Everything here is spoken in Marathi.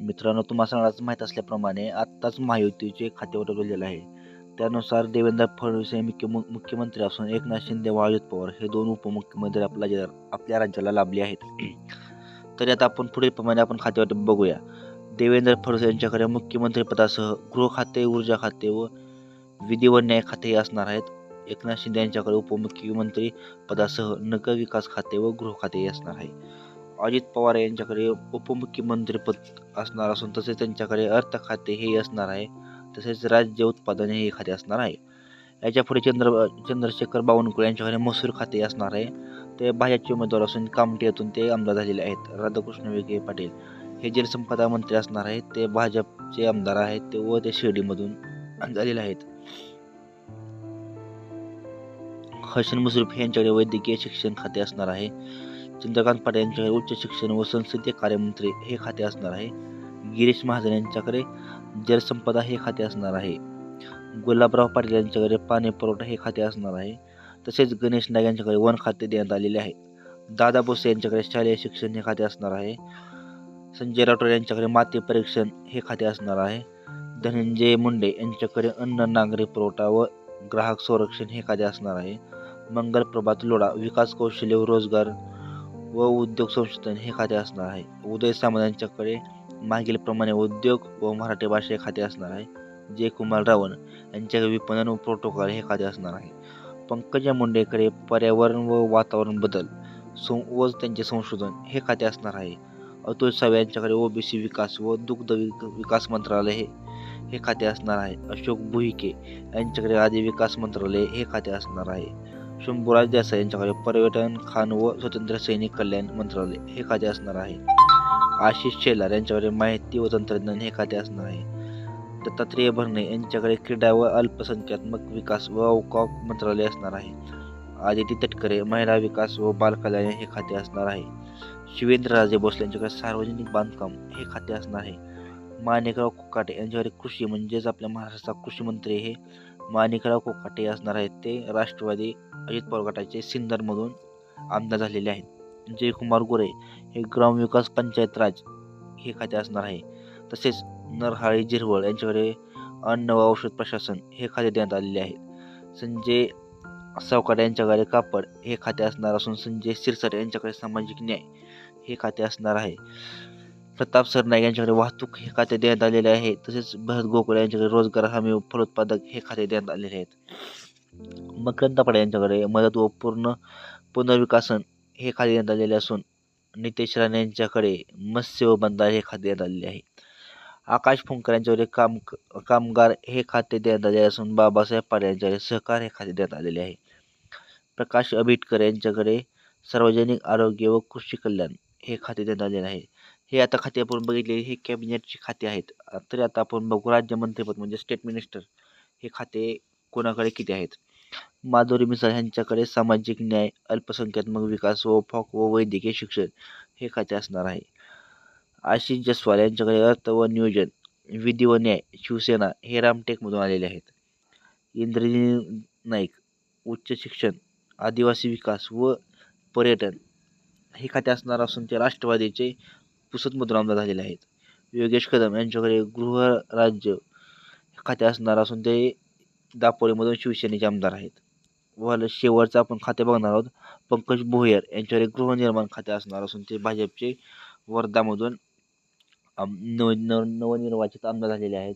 मित्रांनो तुम्हाला सगळ्यांनाच माहीत असल्याप्रमाणे आत्ताच महायुतीचे खाते उठवलेलं आहे. त्यानुसार देवेंद्र फडणवीस हे मुख्य मु- मुख्यमंत्री असून एकनाथ शिंदे व अजित पवार हे दोन उपमुख्यमंत्री आपल्या आपल्या राज्याला लाभले आहेत. तरी आता आपण पुढील प्रमाणे आपण खातेवाटप बघूया. देवेंद्र फडणवीस यांच्याकडे मुख्यमंत्रीपदासह गृह खाते ऊर्जा खाते व विधी व न्याय खाते असणार आहेत. एकनाथ शिंदे यांच्याकडे उपमुख्यमंत्री पदासह नगर विकास खाते व गृह खाते असणार आहे. अजित पवार यांच्याकडे उपमुख्यमंत्रीपद असणार असून तसेच त्यांच्याकडे अर्थ खाते हे असणार आहे. तसेच राज्य उत्पादन हे खाते असणार आहे. याच्यापुढे चंद्र चंद्रशेखर बावनकुळे यांच्याकडे महसूल खाते असणार आहे. ते भाजपचे उमेदवार असून कामठीतून ते आमदार झालेले आहेत. राधाकृष्ण विखे पाटील हे जलसंपदा मंत्री असणार आहेत. ते भाजपचे आमदार आहेत. ते व ते शिर्डीमधून झालेले आहेत. हसन मुश्रीफ यांच्याकडे वैद्यकीय शिक्षण खाते असणार आहे. चंद्रकांत पाटील यांच्याकडे उच्च शिक्षण व संसदीय कार्यमंत्री हे खाते असणार आहे. गिरीश महाजन यांच्याकडे जलसंपदा हे खाते असणार आहे. गुलाबराव पाटील यांच्याकडे पाणी पुरवठा हे खाते असणार आहे. तसेच गणेश नाग यांच्याकडे वन खाते देण्यात आलेले आहे. दादा भोसे यांच्याकडे शालेय शिक्षण हे खाते असणार आहे. संजय राठोड यांच्याकडे माती परीक्षण हे खाते असणार आहे. धनंजय मुंडे यांच्याकडे अन्न नागरी पुरवठा व ग्राहक संरक्षण हे खाते असणार आहे. मंगल प्रभात लोढा विकास कौशल्य व रोजगार व उद्योग संशोधन हे खाते असणार आहे. उदय सामंतांच्याकडे मागील प्रमाणे उद्योग व मराठी भाषा हे खाते असणार आहे. जयकुमार रावण यांच्याकडे विपणन व प्रोटोकॉल हे खाते असणार आहे. पंकजा मुंडेकडे पर्यावरण व वातावरण बदल सं व त्यांचे संशोधन हे खाते असणार आहे. अतुल सावे यांच्याकडे ओबीसी विकास व दुग्ध विक विकास मंत्रालय हे हे खाते असणार आहे. अशोक भुईके यांच्याकडे आदी विकास मंत्रालय हे खाते असणार आहे. शंभूराज देसाई यांच्याकडे पर्यटन खान व स्वतंत्र सैनिक कल्याण मंत्रालय हे खाते असणार आहे. आशिष शेलार यांच्याकडे माहिती व तंत्रज्ञान हे खाते असणार आहे. दत्तात्रेय भरणे यांच्याकडे क्रीडा व अल्पसंख्यात्मक विकास व अवकाश मंत्रालय असणार आहे. आदिती तटकरे महिला विकास व बालकल्याण हे खाते असणार आहे. शिवेंद्रराजे भोसले यांच्याकडे सार्वजनिक बांधकाम हे खाते असणार आहे. माणिकराव कुकाटे यांच्याकडे कृषी म्हणजेच आपल्या महाराष्ट्राचा कृषी मंत्री हे माणिकराव कोकाटे असणार आहेत ते राष्ट्रवादी अजित पवार गटाचे सिन्नरमधून आमदार झालेले आहेत. जयकुमार गोरे हे ग्रामविकास पंचायत राज हे खाते असणार आहे. तसेच नरहाळी जिरवळ यांच्याकडे अन्न व औषध प्रशासन हे खाते देण्यात आलेले आहे. संजय सावकार यांच्याकडे कापड हे खाते असणार असून संजय सिरसर यांच्याकडे सामाजिक न्याय हे खाते असणार आहे. प्रताप सरनाईक यांच्याकडे वाहतूक हे खाते देण्यात आलेले आहे. तसेच भरत गोकुळे यांच्याकडे रोजगार हमी व फलोत्पादक हे खाते देण्यात आलेले आहेत. मकरंद पाडे यांच्याकडे मदत व पूर्ण पुनर्विकासन हे खाते देण्यात आलेले असून नितेश राणे यांच्याकडे मत्स्य व बंधारे हे खाते देण्यात आलेले आहे. आकाश फुंकर यांच्याकडे काम कामगार हे खाते देण्यात आले असून बाबासाहेब पाडे यांच्याकडे सहकार हे खाते देण्यात आलेले आहे. प्रकाश आंबेडकर यांच्याकडे सार्वजनिक आरोग्य व कृषी कल्याण हे खाते देण्यात आलेले आहे. हे आता खाते आपण बघितले हे कॅबिनेटचे खाते आहेत. तरी आता आपण बघू राज्यमंत्रीपद म्हणजे स्टेट मिनिस्टर हे खाते कोणाकडे किती आहेत? माधुरी मिसाळ यांच्याकडे सामाजिक न्याय अल्पसंख्यात्मक विकास व फॉक व वैद्यकीय शिक्षण हे खाते असणार आहे. आशिष जसवाल यांच्याकडे अर्थ व नियोजन विधी व न्याय शिवसेना हे रामटेकमधून आलेले आहेत. इंद्रजी नाईक उच्च शिक्षण आदिवासी विकास व पर्यटन हे खाते असणार असून ते राष्ट्रवादीचे पुसदमधून आमदार झालेले आहेत. योगेश कदम यांच्याकडे गृहराज्य खाते असणार असून ते दापोलीमधून शिवसेनेचे आमदार आहेत. व शेवटचं आपण खाते बघणार आहोत. पंकज भोयर यांच्याकडे गृहनिर्माण खाते असणार असून ते भाजपचे वर्धामधून आम नव नव नवनिर्वाचित आमदार झालेले आहेत.